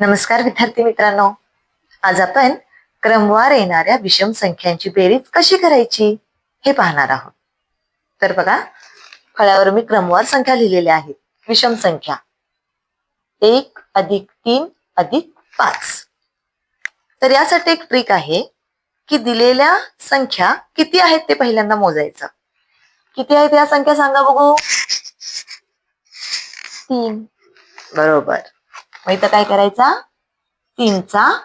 नमस्कार विद्यार्थी मित्रांनो. आज आपण क्रमवार येणाऱ्या विषम संख्यांची बेरीज कशी करायची हे पाहणार आहोत. तर बघा फळ्यावर मी क्रमवार संख्या लिहिलेल्या आहेत विषम संख्या. एक अधिक तीन अधिक पाच. तर यासाठी एक ट्रिक आहे की दिलेल्या संख्या किती आहेत ते पहिल्यांदा मोजायचं. किती आहेत या संख्या सांगा बघू. तीन. बरोबर. मग इथं काय करायचा? तीनचा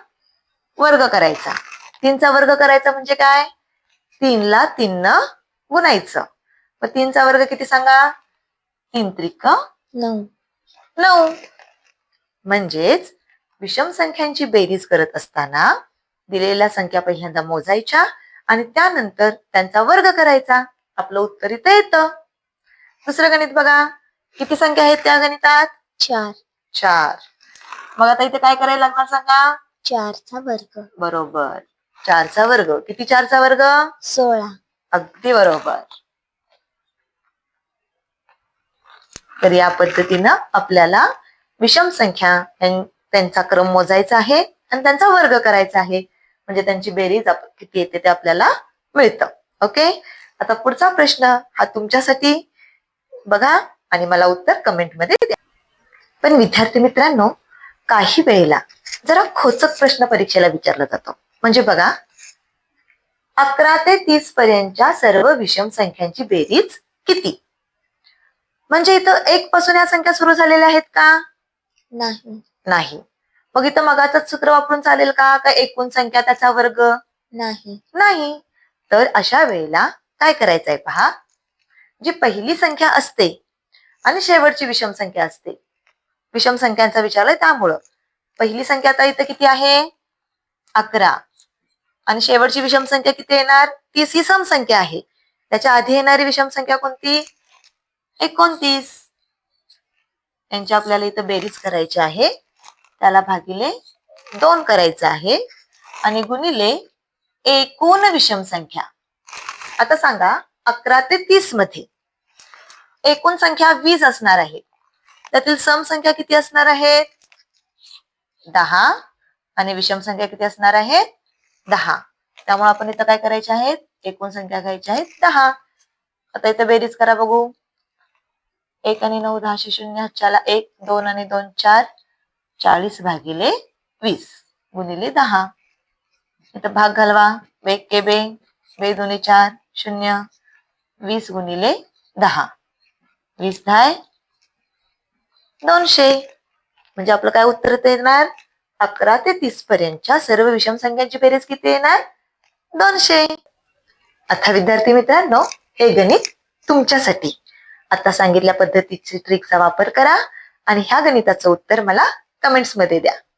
वर्ग करायचा. तीनचा वर्ग करायचा म्हणजे काय? तीनला तीननं गुणायचं. मग तीनचा वर्ग किती सांगा? तीन त्रिक नऊ. नऊ. म्हणजेच विषम संख्यांची बेरीज करत असताना दिलेल्या संख्या पहिल्यांदा मोजायच्या आणि त्यानंतर त्यांचा वर्ग करायचा. आपलं उत्तर इथं येतं. दुसरं गणित बघा. किती संख्या आहेत त्या गणितात? चार. चार. मग आता इथे काय करायला लागणार सांगा? चारचा वर्ग. बरोबर. चारचा वर्ग. किती चारचा वर्ग? सोळा. अगदी बरोबर. तर या पद्धतीनं आपल्याला विषम संख्या त्यांचा क्रम मोजायचा आहे आणि त्यांचा वर्ग करायचा आहे. म्हणजे त्यांची बेरीज किती येते ते आपल्याला मिळतं. ओके? आता पुढचा प्रश्न हा तुमच्यासाठी. बघा आणि मला उत्तर कमेंटमध्ये द्या. पण विद्यार्थी मित्रांनो काही वेळेला जरा खोचक प्रश्न परीक्षेला विचारला जातो. म्हणजे बघा अकरा ते तीस पर्यंतच्या सर्व विषम संख्यांची बेरीज किती? म्हणजे इथं एक पासून या संख्या सुरू झालेल्या आहेत का? नाही. नाही. मग इथं मगाचंच सूत्र वापरून चालेल का? का एकूण संख्या त्याचा वर्ग? नाही. नाही. तर अशा वेळेला काय करायचंय पहा? जी पहिली संख्या असते आणि शेवटची विषम संख्या असते विषम संख्यांचा विचारलाय त्यामुळं. पहिली संख्या आता इथं किती आहे? अकरा. आणि शेवटची विषम संख्या किती येणार? तीस. ही सम संख्या आहे. त्याच्या आधी येणारी विषम संख्या कोणती? एकोणतीस. यांची आपल्याला इथं बेरीज करायची आहे. त्याला भागिले दोन करायचं आहे. आणि गुणिले एकूण विषम संख्या. आता सांगा अकरा ते तीसमध्ये एकूण संख्या वीस असणार आहे. त्यातील सम संख्या किती असणार आहेत? दहा. आणि विषम संख्या किती असणार आहेत? दहा. त्यामुळे आपण इथं काय करायचे आहेत? एकूण संख्या घ्यायच्या आहेत. दहा. आता इथं बेरीज करा बघू. एक आणि नऊ दहाशे शून्य हातच्याला एक दोन आणि दोन चार. चाळीस भागिले वीस गुणिले दहा. इथं भाग घालवा. बेग के बे बे दोन्ही चार शून्य वीस गुणिले दहा. वीस दहा दोनशे. म्हणजे आपलं काय उत्तर येणार? अकरा ते तीस पर्यंतच्या सर्व विषम संख्यांची बेरीज किती येणार? दोनशे. आता विद्यार्थी मित्रांनो हे गणित तुमच्यासाठी. आता सांगितल्या पद्धतीची ट्रिकचा वापर करा आणि ह्या गणिताचं उत्तर मला कमेंट्समध्ये द्या.